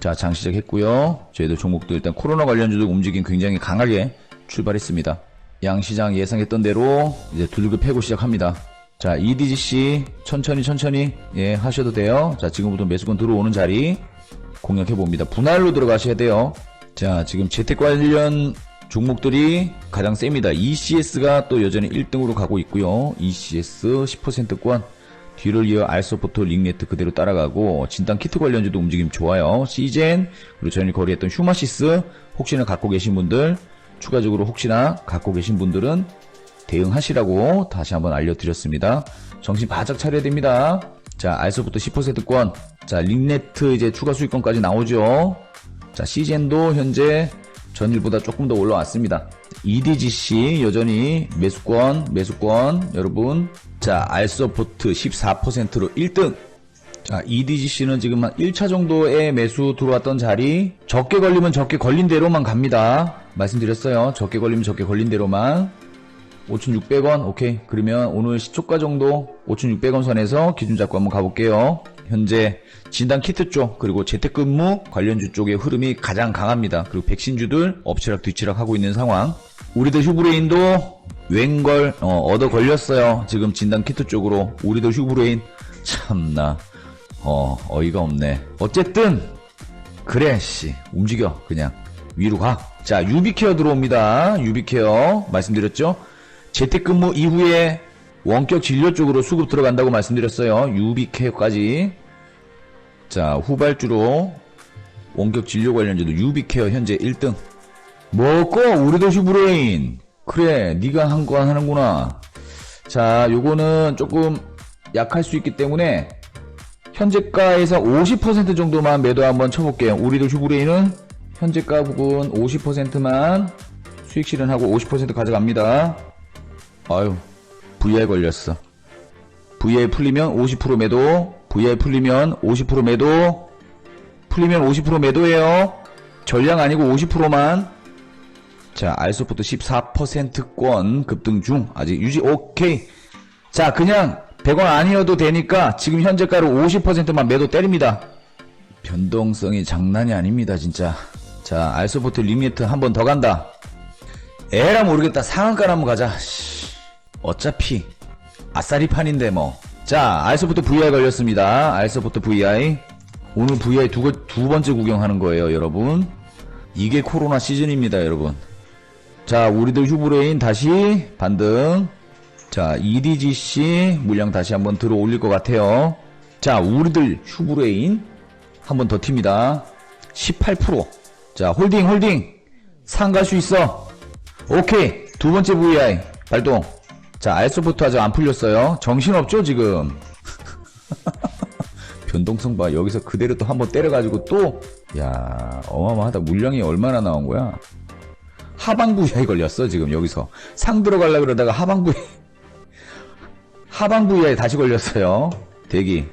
자, 장 시작했고요. 저희도 종목도 일단 코로나 관련주도 움직임 굉장히 강하게 출발했습니다. 양시장 예상했던 대로 이제 두들겨 패고 시작합니다. 자, EDGC 천천히 천천히 예 하셔도 돼요. 자, 지금부터 매수권 들어오는 자리 공략해 봅니다. 분할로 들어가셔야 돼요. 자, 지금 재택 관련 종목들이 가장 셉니다. ECS가 또 여전히 1등으로 가고 있고요. ECS 10%권 뒤를 이어 알소포트 링네트 그대로 따라가고 진단 키트 관련주도 움직임 좋아요. 시젠 그리고 전일 거래했던 휴마시스 혹시나 갖고 계신 분들 추가적으로 혹시나 갖고 계신 분들은 대응하시라고 다시 한번 알려드렸습니다. 정신 바짝 차려야 됩니다. 자, 알소부터 10%권. 자, 링네트 이제 추가 수익권까지 나오죠. 자, 시젠도 현재 전일보다 조금 더 올라왔습니다. EDGC 여전히 매수권, 매수권, 여러분. 자, 알소포트 14%로 1등. 자, EDGC는 지금 한 1차 정도의 매수 들어왔던 자리, 적게 걸리면 적게 걸린 대로만 갑니다. 말씀드렸어요. 적게 걸리면 적게 걸린 대로만. 5,600원, 오케이. 그러면 오늘 시초가 정도 5,600원 선에서 기준 잡고 한번 가볼게요. 현재 진단 키트 쪽, 그리고 재택근무 관련주 쪽의 흐름이 가장 강합니다. 그리고 백신주들 엎치락 뒤치락 하고 있는 상황. 우리들 휴브레인도 웬걸, 어, 얻어 걸렸어요. 지금 진단 키트 쪽으로. 우리들 휴브레인. 참나. 어, 어이가 없네. 어쨌든, 그래, 씨. 움직여. 그냥. 위로 가. 자, 유비케어 들어옵니다. 유비케어. 말씀드렸죠? 재택근무 이후에 원격 진료 쪽으로 수급 들어간다고 말씀드렸어요. 유비케어까지. 자, 후발주로 원격 진료 관련주도 유비케어 현재 1등. 뭐고 우리도 슈브레인. 그래, 네가 한 거 하는구나. 자, 요거는 조금 약할 수 있기 때문에 현재가에서 50% 정도만 매도 한번 쳐볼게요. 우리도 슈브레인은 현재가 부분 50%만 수익 실현하고 50% 가져갑니다. 아유, VI 걸렸어. VI 풀리면 50% 매도, VI 풀리면 50% 매도, 풀리면 50% 매도예요. 전량 아니고 50%만. 자, 알소프트 14%권 급등 중. 아직 유지 오케이. 자, 그냥 100원 아니어도 되니까 지금 현재가로 50%만 매도 때립니다. 변동성이 장난이 아닙니다, 진짜. 자, 알소프트 리미트 한 번 더 간다. 에라 모르겠다. 상한가 한번 가자. 씨. 어차피 아싸리판인데 뭐. 자, 알소프트 VI 걸렸습니다. 알소프트 VI. 오늘 VI 두, 거- 두 번째 구경하는 거예요, 여러분. 이게 코로나 시즌입니다, 여러분. 자, 우리들 휴브레인 다시 반등. 자, EDGC 물량 다시 한번 들어 올릴 것 같아요. 자, 우리들 휴브레인 한번 더 튑니다. 18%. 자, 홀딩, 홀딩. 상갈 수 있어. 오케이. 두 번째 VI 발동. 자, 알소부터 아직 안 풀렸어요. 정신없죠, 지금? 변동성 봐. 여기서 그대로 또 한번 때려가지고 또, 야, 어마어마하다. 물량이 얼마나 나온 거야? 하방부에 걸렸어, 지금 여기서. 상 들어가려고 그러다가 하방부에, 하방부에 다시 걸렸어요. 대기.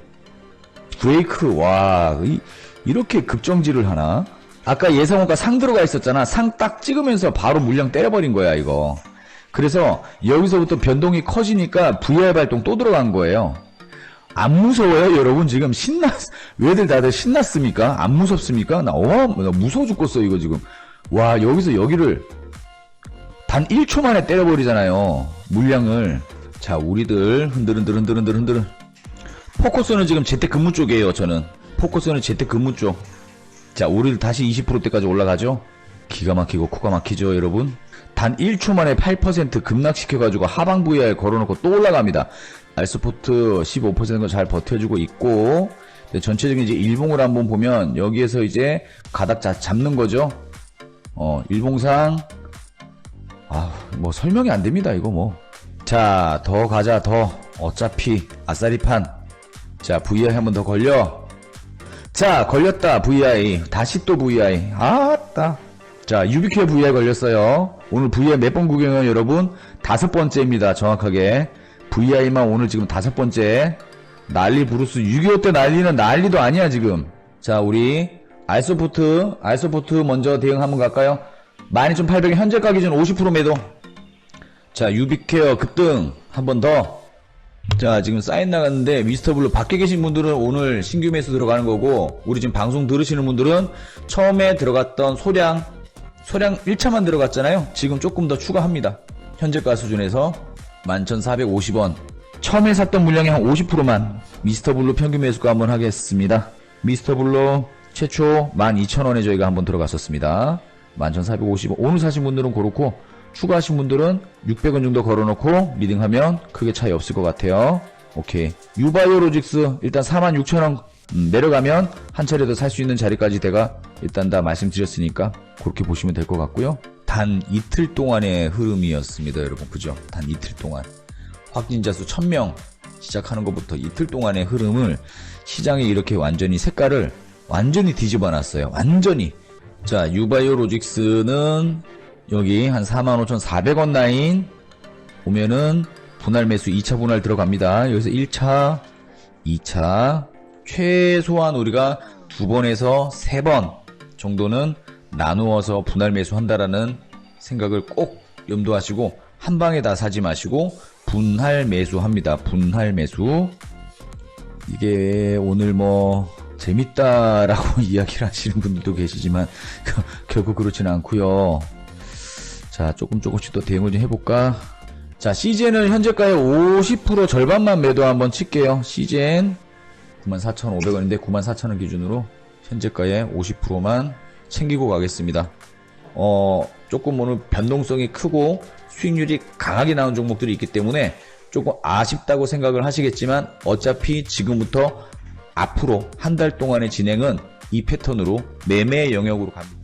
브레이크, 와, 이, 이렇게 급정지를 하나? 아까 예상호가 상 들어가 있었잖아. 상 딱 찍으면서 바로 물량 때려버린 거야, 이거. 그래서 여기서부터 변동이 커지니까 VR 발동 또 들어간 거예요. 안 무서워요, 여러분? 지금 신났, 왜들 다들 신났습니까? 안 무섭습니까? 나, 어, 나 무서워 죽겠어, 이거 지금. 와, 여기서 여기를 단 1초 만에 때려버리잖아요. 물량을. 자, 우리들 흔들흔들 흔들흔들 흔들. 포커스는 지금 재택근무 쪽이에요, 저는. 포커스는 재택근무 쪽. 자, 우리들 다시 20%대까지 올라가죠? 기가 막히고 코가 막히죠, 여러분? 단 1초 만에 8% 급락시켜가지고 하방 VR 걸어놓고 또 올라갑니다. 알스포트 15%가 잘 버텨주고 있고, 전체적인 이제 일봉을 한번 보면, 여기에서 이제 가닥 잡- 잡는 거죠? 어, 일봉상, 아, 뭐 설명이 안 됩니다, 이거 뭐. 자, 더 가자, 더. 어차피, 아싸리판. 자, VI 한 번 더 걸려. 자, 걸렸다, VI. 다시 또 VI. 아따. 자, 유비케어 VI 걸렸어요. 오늘 VI 몇번 구경해요, 여러분? 다섯 번째입니다, 정확하게. VI만 오늘 지금 다섯 번째. 난리 브루스. 6.25 때 난리는 난리도 아니야, 지금. 자, 우리, 알소포트, 알소포트 먼저 대응 한번 갈까요? 12,800원 현재 가 기준 50% 매도. 자, 유비케어 급등. 한 번 더. 자, 지금 사인 나갔는데 미스터블루 밖에 계신 분들은 오늘 신규 매수 들어가는 거고 우리 지금 방송 들으시는 분들은 처음에 들어갔던 소량 소량 1차만 들어갔잖아요. 지금 조금 더 추가합니다. 현재가 수준에서 11,450원. 처음에 샀던 물량의 한 50%만 미스터블루 평균 매수가 한번 하겠습니다. 미스터블루 최초 12,000원에 저희가 한번 들어갔었습니다. 11,450원. 오늘 사신 분들은 그렇고 추가하신 분들은 600원 정도 걸어놓고 리딩하면 크게 차이 없을 것 같아요. 오케이. 유바이오로직스 일단 46,000원 음, 내려가면 한 차례 더 살 수 있는 자리까지 제가 일단 다 말씀드렸으니까 그렇게 보시면 될 것 같고요. 단 이틀 동안의 흐름이었습니다, 여러분. 그죠? 단 이틀 동안. 확진자 수 1000명 시작하는 것부터 이틀 동안의 흐름을 시장에 이렇게 완전히 색깔을 완전히 뒤집어 놨어요. 완전히. 자, 유바이오로직스는 여기 한 45,400원 라인 보면은 분할 매수 2차 분할 들어갑니다. 여기서 1차, 2차 최소한 우리가 두 번에서 세 번 정도는 나누어서 분할 매수한다라는 생각을 꼭 염두하시고 한 방에 다 사지 마시고 분할 매수합니다. 분할 매수. 이게 오늘 뭐 재밌다라고 이야기를 하시는 분들도 계시지만 결국 그렇지는 않고요. 자, 조금 조금씩 또 대응을 좀 해볼까? 자, CGN을 현재가의 50% 절반만 매도 한번 칠게요. CGN 94,500원인데 94,000원 기준으로 현재가의 50%만 챙기고 가겠습니다. 어, 조금 오늘 변동성이 크고 수익률이 강하게 나온 종목들이 있기 때문에 조금 아쉽다고 생각을 하시겠지만 어차피 지금부터 앞으로 한 달 동안의 진행은 이 패턴으로 매매 영역으로 갑니다.